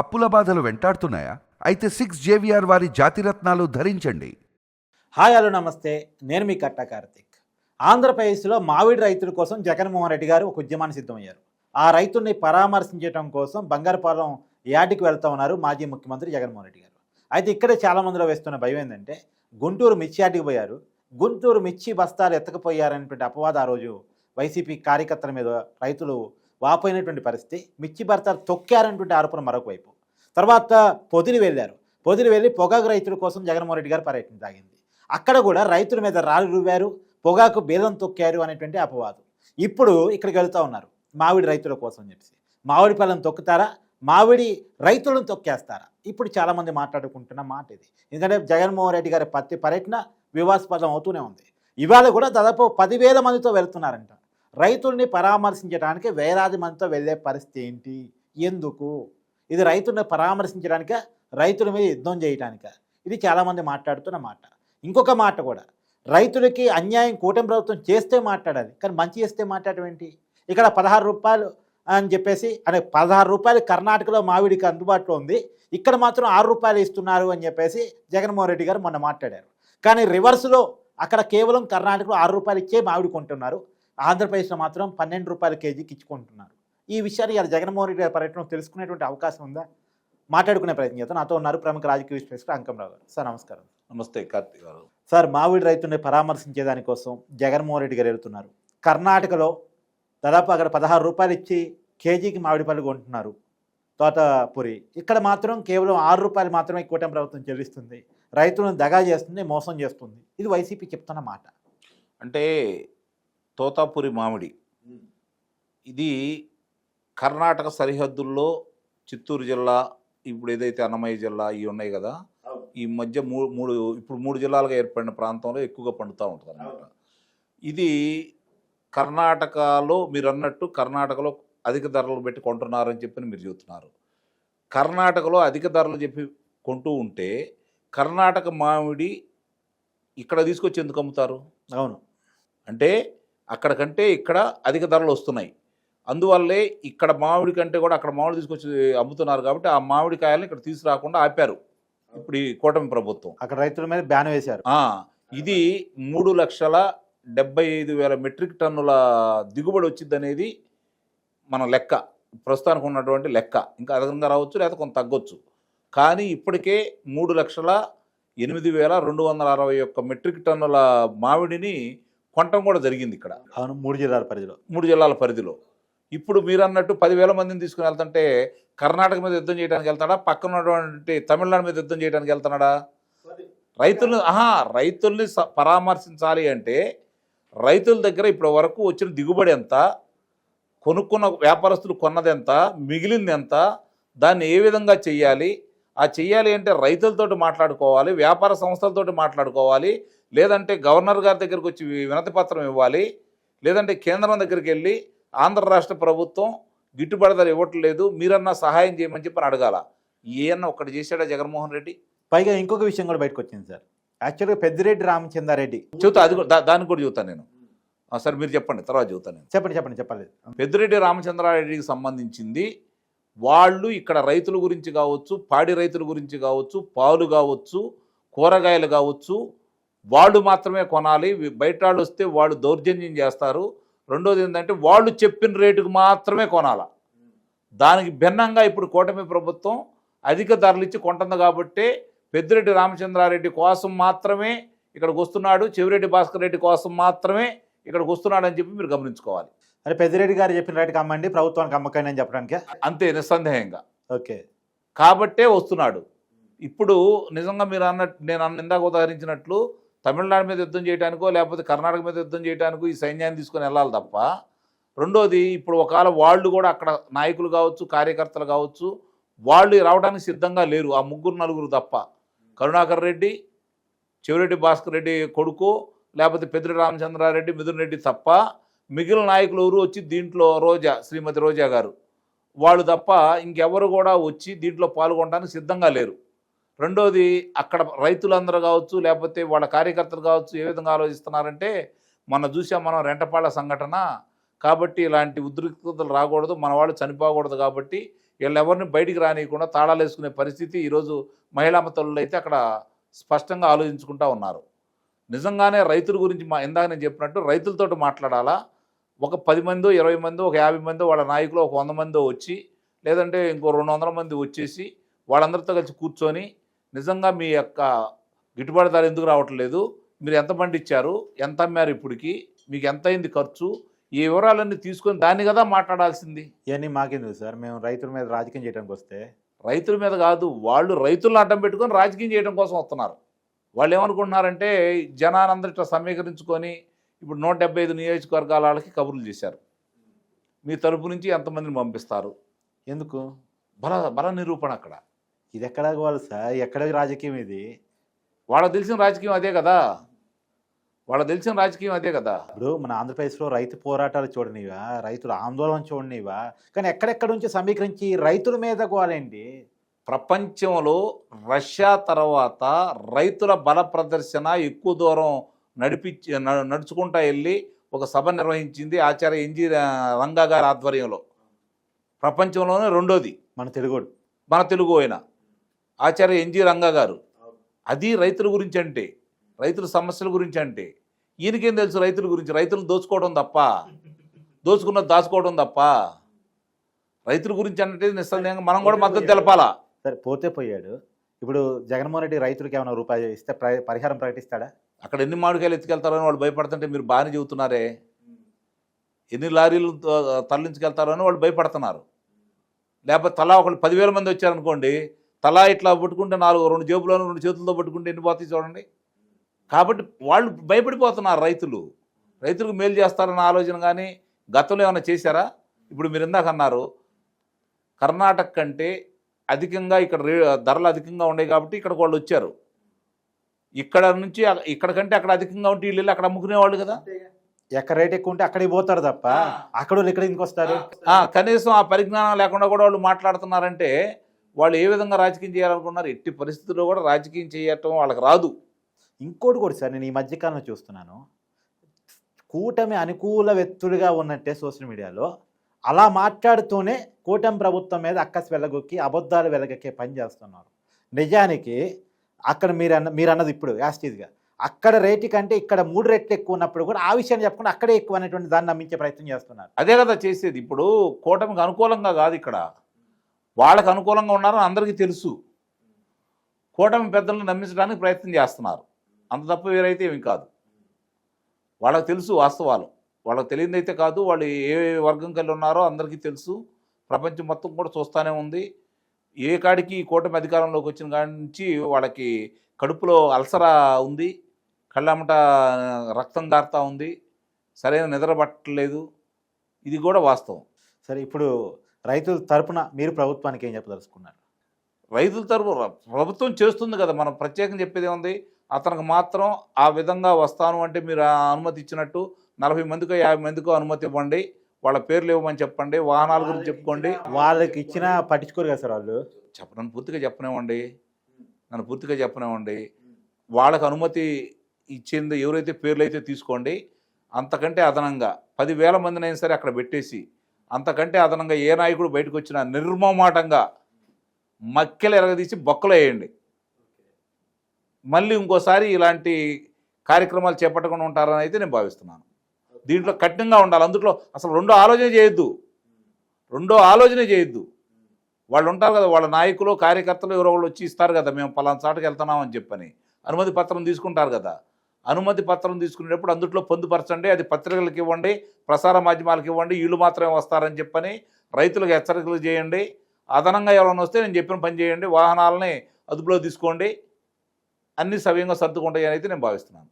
అప్పుల బాధలు వెంటాడుతున్నాయా? అయితే సిక్స్ జేవిఆర్ వారి జాతిరత్నాలు ధరించండి. హాయ్ హలో నమస్తే. నేను మీ కట్ట కార్తిక్. ఆంధ్రప్రదేశ్లో మామిడి రైతుల కోసం జగన్మోహన్ రెడ్డి గారు ఒక ఉద్యమాన్ని సిద్ధమయ్యారు. ఆ రైతుల్ని పరామర్శించడం కోసం బంగారపాలెం యాటికి వెళ్తా ఉన్నారు మాజీ ముఖ్యమంత్రి జగన్మోహన్ రెడ్డి గారు. అయితే ఇక్కడే చాలామందిలో వేస్తున్న భయం ఏంటంటే గుంటూరు మిర్చి యాటికి పోయారు. గుంటూరు మిర్చి బస్తాలు ఎత్తకపోయారనేటువంటి అపవాదం ఆ రోజు వైసీపీ కార్యకర్తల మీద రైతులు వాపోయినటువంటి పరిస్థితి. మిర్చి బస్తాలు తొక్కారనేటువంటి ఆరోపణ మరొక వైపు. తర్వాత పొదిలి వెళ్ళారు. పొదిలి వెళ్ళి పొగాకు రైతుల కోసం జగన్మోహన్ రెడ్డి గారు పర్యటన సాగింది. అక్కడ కూడా రైతుల మీద రాళ్ళు రువ్వారు పొగాకు బేదం తొక్కారు అనేటువంటి అపవాదం. ఇప్పుడు ఇక్కడికి వెళ్తూ ఉన్నారు. మామిడి రైతుల కోసం చెప్పేసి. మామిడి పళ్ళను తొక్కుతారా? మామిడి రైతులను తొక్కేస్తారా? ఇప్పుడు చాలామంది మాట్లాడుకుంటున్న మాట ఇది. ఎందుకంటే జగన్మోహన్ రెడ్డి గారి పత్తి పర్యటన వివాదాస్పదం అవుతూనే ఉంది. ఇవాళ కూడా దాదాపు పదివేల మందితో వెళ్తున్నారంట. రైతుల్ని పరామర్శించడానికి వేలాది మందితో వెళ్ళే పరిస్థితి ఏంటి? ఎందుకు? ఇది రైతుల్ని పరామర్శించడానిక రైతుల మీద యుద్ధం చేయడానిక ఇది చాలామంది మాట్లాడుతున్న మాట. ఇంకొక మాట కూడా రైతులకి అన్యాయం కూటమి ప్రభుత్వం చేస్తే మాట్లాడాలి కానీ మంచి చేస్తే మాట్లాడడం ఏంటి? ఇక్కడ పదహారు రూపాయలు అని చెప్పేసి అనే పదహారు రూపాయలు కర్ణాటకలో మావిడికి అందుబాటులో ఉంది. ఇక్కడ మాత్రం ఆరు రూపాయలు ఇస్తున్నారు అని చెప్పేసి జగన్మోహన్ రెడ్డి గారు మొన్న మాట్లాడారు. కానీ రివర్స్లో అక్కడ కేవలం కర్ణాటకలో ఆరు రూపాయలు ఇచ్చే మామిడి కొంటున్నారు. ఆంధ్రప్రదేశ్లో మాత్రం పన్నెండు రూపాయల కేజీకి ఇచ్చుకుంటున్నారు. ఈ విషయాన్ని ఇలా జగన్మోహన్ రెడ్డి గారి పర్యటన తెలుసుకునేటువంటి అవకాశం ఉందా? మాట్లాడుకునే ప్రయత్నం చేద్దాం. నాతో ఉన్నారు ప్రముఖ రాజకీయ విశ్లేషకుడు అంకంరావు గారు. సార్ నమస్కారం. నమస్తే కార్తీక్ గారు. సార్ మామిడి రైతుల్ని పరామర్శించే దానికోసం జగన్మోహన్ రెడ్డి గారు వెళ్తున్నారు. కర్ణాటకలో దాదాపు అక్కడ పదహారు రూపాయలు ఇచ్చి కేజీకి మామిడి పళ్ళు కొంటున్నారు. తోటపురి. ఇక్కడ మాత్రం కేవలం ఆరు రూపాయలు మాత్రమే కూటమి ప్రభుత్వం చెల్లిస్తుంది. రైతులను దగా చేస్తుంది మోసం చేస్తుంది. ఇది వైసీపీ చెప్తున్న మాట. అంటే తోతాపురి మామిడి. ఇది కర్ణాటక సరిహద్దుల్లో చిత్తూరు జిల్లా ఇప్పుడు ఏదైతే అన్నమయ్య జిల్లా ఇవి ఉన్నాయి కదా ఈ మధ్య మూడు మూడు ఇప్పుడు మూడు జిల్లాలుగా ఏర్పడిన ప్రాంతంలో ఎక్కువగా పండుతూ ఉంటుంది అనమాట ఇది కర్ణాటకలో మీరు అన్నట్టు కర్ణాటకలో అధిక ధరలు పెట్టి కొంటున్నారని చెప్పి మీరు చెబుతున్నారు. కర్ణాటకలో అధిక ధరలు చెప్పి కొంటూ ఉంటే కర్ణాటక మామిడి ఇక్కడ తీసుకొచ్చి ఎందుకు అమ్ముతారు? అవును. అంటే అక్కడ కంటే ఇక్కడ అధిక ధరలు వస్తున్నాయి. అందువల్లే ఇక్కడ మామిడి కంటే కూడా అక్కడ మామిడి తీసుకొచ్చి అమ్ముతున్నారు కాబట్టి ఆ మామిడి కాయలను ఇక్కడ తీసుకురాకుండా ఆపారు. ఇప్పుడు ఈ కూటమి ప్రభుత్వం. అక్కడ రైతుల మీద బ్యాన్ వేశారు. ఇది మూడు లక్షల డెబ్బై ఐదు వేల మెట్రిక్ టన్నుల దిగుబడి వచ్చింది అనేది మన లెక్క. ప్రస్తుతానికి ఉన్నటువంటి లెక్క. ఇంకా అదనంగా రావచ్చు లేదా కొంత తగ్గొచ్చు. కానీ ఇప్పటికే మూడు లక్షల ఎనిమిది వేల రెండు వందల అరవై ఒక్క మెట్రిక్ టన్నుల మామిడిని కొనటం కూడా జరిగింది ఇక్కడ. అవును మూడు జిల్లాల పరిధిలో. మూడు జిల్లాల పరిధిలో. ఇప్పుడు మీరు అన్నట్టు పదివేల మందిని తీసుకుని వెళ్తుంటే కర్ణాటక మీద యుద్ధం చేయడానికి వెళ్తాడా? పక్కన ఉన్నటువంటి తమిళనాడు మీద యుద్ధం చేయడానికి వెళ్తున్నాడా? రైతుల్ని ఆహా రైతుల్ని స- పరామర్శించాలి అంటే రైతుల దగ్గర ఇప్పటి వరకు వచ్చిన దిగుబడి ఎంత? కొనుక్కున్న వ్యాపారస్తులు కొన్నది ఎంత? మిగిలింది ఎంత? దాన్ని ఏ విధంగా చెయ్యాలి? ఆ చెయ్యాలి అంటే రైతులతోటి మాట్లాడుకోవాలి వ్యాపార సంస్థలతోటి మాట్లాడుకోవాలి లేదంటే గవర్నర్ గారి దగ్గరికి వచ్చి వినతి పత్రం ఇవ్వాలి లేదంటే కేంద్రం దగ్గరికి వెళ్ళి ఆంధ్ర రాష్ట్ర ప్రభుత్వం గిట్టుబాటు ధర ఇవ్వట్లేదు మీరన్నా సహాయం చేయమని చెప్పి అడగాల. ఏమన్నా ఒక్కటి చేశాడా జగన్మోహన్ రెడ్డి? పైగా ఇంకొక విషయం కూడా బయటకు వచ్చింది సార్. యాక్చువల్గా పెద్దిరెడ్డి రామచంద్రారెడ్డి చెబుతా అది కూడా దానికి కూడా చెబుతాను నేను. సరే మీరు చెప్పండి తర్వాత చెబుతాను నేను. చెప్పండి చెప్పండి చెప్పాలి పెద్దిరెడ్డి రామచంద్రారెడ్డికి సంబంధించింది వాళ్ళు ఇక్కడ రైతుల గురించి కావచ్చు పాడి రైతుల గురించి కావచ్చు పాలు కావచ్చు కూరగాయలు కావచ్చు వాళ్ళు మాత్రమే కొనాలి. బయట వాళ్ళు వస్తే వాళ్ళు దౌర్జన్యం చేస్తారు. రెండోది ఏంటంటే వాళ్ళు చెప్పిన రేటుకు మాత్రమే కొనాల. దానికి భిన్నంగా ఇప్పుడు కూటమి ప్రభుత్వం అధిక ధరలు ఇచ్చి కొంటుంది కాబట్టి పెద్దిరెడ్డి రామచంద్రారెడ్డి కోసం మాత్రమే ఇక్కడికి వస్తున్నాడు. చెవిరెడ్డి భాస్కర్ రెడ్డి కోసం మాత్రమే ఇక్కడికి వస్తున్నాడు అని చెప్పి మీరు గమనించుకోవాలి. అరే పెద్దిరెడ్డి గారు చెప్పిన రైట్కి అమ్మండి ప్రభుత్వానికి అమ్మకండి అని చెప్పడానికి? అంతే నిస్సందేహంగా. ఓకే. కాబట్టే వస్తున్నాడు. ఇప్పుడు నిజంగా మీరు అన్నట్టు నేను అన్న- ఇందాక ఉదాహరించినట్లు తమిళనాడు మీద యుద్ధం చేయడానికో లేకపోతే కర్ణాటక మీద యుద్ధం చేయడానికో ఈ సైన్యాన్ని తీసుకొని వెళ్ళాలి తప్ప. రెండోది ఇప్పుడు ఒకవేళ వాళ్ళు కూడా అక్కడ నాయకులు కావచ్చు కార్యకర్తలు కావచ్చు వాళ్ళు రావడానికి సిద్ధంగా లేరు. ఆ ముగ్గురు నలుగురు తప్ప. కరుణాకర్ రెడ్డి చెవిరెడ్డి భాస్కర్ రెడ్డి కొడుకు లేకపోతే పెద్దిరి రామచంద్రారెడ్డి మిథున్ రెడ్డి తప్ప. మిగిలిన నాయకులు ఎవరు వచ్చి దీంట్లో రోజా శ్రీమతి రోజా గారు. వాళ్ళు తప్ప ఇంకెవరు కూడా వచ్చి దీంట్లో పాల్గొనడానికి సిద్ధంగా లేరు. రెండోది అక్కడ రైతులందరూ కావచ్చు లేకపోతే వాళ్ళ కార్యకర్తలు కావచ్చు ఏ విధంగా ఆలోచిస్తున్నారంటే మొన్న చూసాం మనం రెంటపాళ్ళ సంఘటన కాబట్టి ఇలాంటి ఉద్రిక్తతలు రాకూడదు మన వాళ్ళు చనిపోకూడదు కాబట్టి వీళ్ళు ఎవరిని బయటికి రానియకుండా తాళాలు వేసుకునే పరిస్థితి ఈరోజు మహిళా మతలు అయితే అక్కడ స్పష్టంగా ఆలోచించుకుంటా ఉన్నారు. నిజంగానే రైతుల గురించి మా ఇందాక నేను చెప్పినట్టు రైతులతో మాట్లాడాలా? ఒక పది మందో ఇరవై మందో ఒక యాభై మందో వాళ్ళ నాయకులు ఒక వంద మందో వచ్చి లేదంటే ఇంకో రెండు వందల మంది వచ్చేసి వాళ్ళందరితో కలిసి కూర్చొని నిజంగా మీ యొక్క గిట్టుబాటు ధర ఎందుకు రావట్లేదు? మీరు ఎంత పండించారు ఎంత అమ్మారు ఇప్పటికి? మీకు ఎంత అయింది ఖర్చు? ఈ వివరాలన్నీ తీసుకొని దాన్ని కదా మాట్లాడాల్సింది. ఇవన్నీ మాకెందుకు సార్. మేము రైతుల మీద రాజకీయం చేయడానికి వస్తే రైతుల మీద కాదు వాళ్ళు రైతులను అడ్డం పెట్టుకొని రాజకీయం చేయడం కోసం వస్తున్నారు. వాళ్ళు ఏమనుకుంటున్నారంటే ఇట్లా సమీకరించుకొని ఇప్పుడు నూట డెబ్బై ఐదు నియోజకవర్గాల వాళ్ళకి కబుర్లు చేశారు. మీ తరపు నుంచి ఎంతమందిని పంపిస్తారు? ఎందుకు? బల బల నిరూపణ అక్కడ. ఇది ఎక్కడ కావాలి సార్? ఎక్కడ రాజకీయం ఇది? వాళ్ళకి తెలిసిన రాజకీయం అదే కదా. వాళ్ళకి తెలిసిన రాజకీయం అదే కదా. ఇప్పుడు మన ఆంధ్రప్రదేశ్లో రైతు పోరాటాలు చూడనివా రైతుల ఆందోళన చూడనివా కానీ ఎక్కడెక్కడ నుంచి సమీకరించి రైతుల మీద గోలేంటి ప్రపంచంలో రష్యా తర్వాత రైతుల బల ప్రదర్శన ఎక్కువ దూరం నడిపించి నడుచుకుంటా వెళ్ళి ఒక సభ నిర్వహించింది ఆచార్య ఎన్జి రంగా గారి ఆధ్వర్యంలో. ప్రపంచంలోనే రెండోది. మన తెలుగుడు. మన తెలుగు అయిన. ఆచార్య ఎన్జి రంగా గారు. అది రైతుల గురించి అంటే రైతుల సమస్యల గురించి అంటే ఈయనకేం తెలుసు రైతుల గురించి? రైతులు దోచుకోవడం తప్ప దోచుకున్న దాచుకోవడం తప్ప రైతుల గురించి అంటే నిస్సందేహంగా మనం కూడా మద్దతు తెలపాలా? సరే పోతే పోయాడు. ఇప్పుడు జగన్మోహన్ రెడ్డి రైతులకు ఏమైనా రూపాయి ఇస్తే ప్ర- పరిహారం ప్రకటిస్తాడా? అక్కడ ఎన్ని మామిడికాయలు ఎత్తుకెళ్తారని వాళ్ళు భయపడుతుంటే మీరు బాగానే చెబుతున్నారే. ఎన్ని లారీలు తరలించుకెళ్తారని వాళ్ళు భయపడుతున్నారు. లేకపోతే తలా ఒకళ్ళు పదివేల మంది వచ్చారనుకోండి తలా ఇట్లా పట్టుకుంటే నాలుగు రెండు జేబులను రెండు చేతులతో పట్టుకుంటే ఎన్ని పోతాయి చూడండి. కాబట్టి వాళ్ళు భయపడిపోతున్నారు రైతులు. రైతులకు మేలు చేస్తారన్న ఆలోచన కానీ గతంలో ఏమైనా చేశారా? ఇప్పుడు మీరు ఇందాక అన్నారు కర్ణాటక కంటే అధికంగా ఇక్కడ రే ధరలు అధికంగా ఉన్నాయి కాబట్టి ఇక్కడికి వాళ్ళు వచ్చారు. ఇక్కడ నుంచి ఇక్కడ కంటే అక్కడ అధికంగా ఉంటే వీళ్ళు అక్కడ అమ్ముకునేవాళ్ళు కదా? ఎక్కడ రేట్ ఎక్కువ ఉంటే అక్కడికి పోతారు తప్ప అక్కడ వాళ్ళు ఇక్కడ ఆ, కనీసం ఆ పరిజ్ఞానం లేకుండా కూడా వాళ్ళు మాట్లాడుతున్నారంటే వాళ్ళు ఏ విధంగా రాజకీయం చేయాలనుకున్నారు ఎట్టి పరిస్థితుల్లో కూడా రాజకీయం చేయటం వాళ్ళకి రాదు. ఇంకోటి కూడా సార్ నేను ఈ మధ్యకాలంలో చూస్తున్నాను. కూటమి అనుకూల వ్యక్తులుగా ఉన్నట్టే సోషల్ మీడియాలో అలా మాట్లాడుతూనే కూటమి ప్రభుత్వం మీద అక్కసి వెళ్ళగొక్కి అబద్ధాలు వెలగక్కే పని చేస్తున్నారు. నిజానికి అక్కడ మీరు అన్న మీరు అన్నది ఇప్పుడు యాస్టీజ్గా అక్కడ రేటు కంటే ఇక్కడ మూడు రెట్లు ఎక్కువ ఉన్నప్పుడు కూడా ఆ విషయాన్ని చెప్పకుండా అక్కడే ఎక్కువ అనేటువంటి దాన్ని నమ్మించే ప్రయత్నం చేస్తున్నారు. అదే కదా చేసేది. ఇప్పుడు కూటమికి అనుకూలంగా కాదు ఇక్కడ. వాళ్ళకి అనుకూలంగా ఉన్నారని అందరికీ తెలుసు. కూటమి పెద్దలను నమ్మించడానికి ప్రయత్నం చేస్తున్నారు. అంత తప్ప వేరైతే ఏమి కాదు. వాళ్ళకి తెలుసు వాస్తవాలు. వాళ్ళకి తెలియదు అయితే కాదు వాళ్ళు ఏ వర్గం కలిగి ఉన్నారో అందరికీ తెలుసు. ప్రపంచం మొత్తం కూడా చూస్తూనే ఉంది. ఏ కాడికి కూటమి అధికారంలోకి వచ్చిన కాడి నుంచి వాళ్ళకి కడుపులో అల్సరా ఉంది కళ్ళమట రక్తం గారుతూ ఉంది. సరైన నిద్ర పట్టలేదు. ఇది కూడా వాస్తవం. సరే ఇప్పుడు రైతుల తరపున మీరు ప్రభుత్వానికి ఏం చెప్పదలుచుకున్నారు? రైతుల తరపు ప్రభుత్వం చేస్తుంది కదా మనం ప్రత్యేకం చెప్పేది ఉంది అతనికి మాత్రం ఆ విధంగా వస్తాను అంటే మీరు ఆ అనుమతి ఇచ్చినట్టు నలభై మందికో యాభై మందికో అనుమతి ఇవ్వండి. వాళ్ళ పేర్లు ఇవ్వమని చెప్పండి. వాహనాల గురించి చెప్పుకోండి. వాళ్ళకి ఇచ్చినా పట్టించుకోరు కదా సార్ వాళ్ళు? చెప్ప నన్ను పూర్తిగా చెప్పనివ్వండి. నన్ను పూర్తిగా చెప్పనివ్వండి. వాళ్ళకి అనుమతి ఇచ్చింది ఎవరైతే పేర్లు అయితే తీసుకోండి. అంతకంటే అదనంగా పదివేల మందినైనా సరే అక్కడ పెట్టేసి అంతకంటే అదనంగా ఏ నాయకుడు బయటకు వచ్చినా నిర్మమాటంగా మక్కెలు ఎరగదీసి బొక్కలు వేయండి. మళ్ళీ ఇంకోసారి ఇలాంటి కార్యక్రమాలు చేపట్టకుండా ఉంటారని అయితే నేను భావిస్తున్నాను. దీంట్లో కఠినంగా ఉండాలి. అందులో అసలు రెండో ఆలోచన చేయొద్దు. రెండో ఆలోచన చేయొద్దు. వాళ్ళు ఉంటారు కదా వాళ్ళ నాయకులు కార్యకర్తలు ఎవరో వాళ్ళు వచ్చి ఇస్తారు కదా మేము పలానా చాటుకు వెళ్తున్నామని చెప్పని అనుమతి పత్రం తీసుకుంటారు కదా. అనుమతి పత్రం తీసుకునేటప్పుడు అందుట్లో పొందుపరచండి అది పత్రికలకు ఇవ్వండి ప్రసార మాధ్యమాలకు ఇవ్వండి వీళ్ళు మాత్రమే వస్తారని చెప్పని రైతులకు హెచ్చరికలు చేయండి. అదనంగా ఎవరైనా వస్తే నేను చెప్పిన పని చేయండి వాహనాలని అదుపులో తీసుకోండి. అన్ని సవ్యంగా సర్దుకుంటాయని అయితే నేను భావిస్తున్నాను.